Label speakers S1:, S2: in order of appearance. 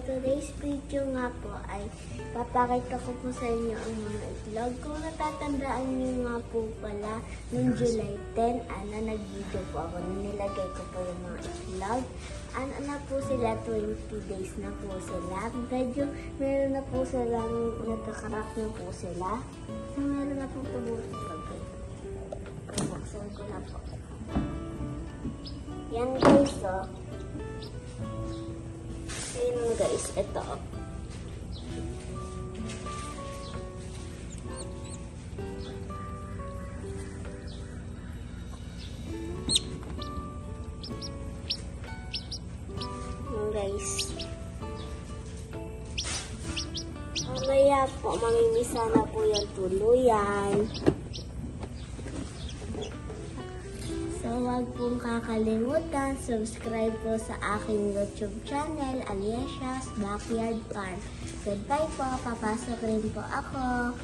S1: video nga po ay papakita ko po sa inyo ang mga itlog. Kung natatandaan niyo nga po pala, noong July 10, ano, nag-video po ako na nilagay ko po yung mga itlog. Ano na po sila, 20 days na po sila. Medyo meron na po silang nagkakarak na po sila. So, meron na po tumutok pag Buksan ko na po. Yan guys, oh. Guys, ito. Yan guys. Mamaya po, mamimisa na po yung tuluyan. Huwag pong kakalimutan, subscribe po sa aking YouTube channel, Aliasia's Backyard Farm. Goodbye po, papasok rin po ako.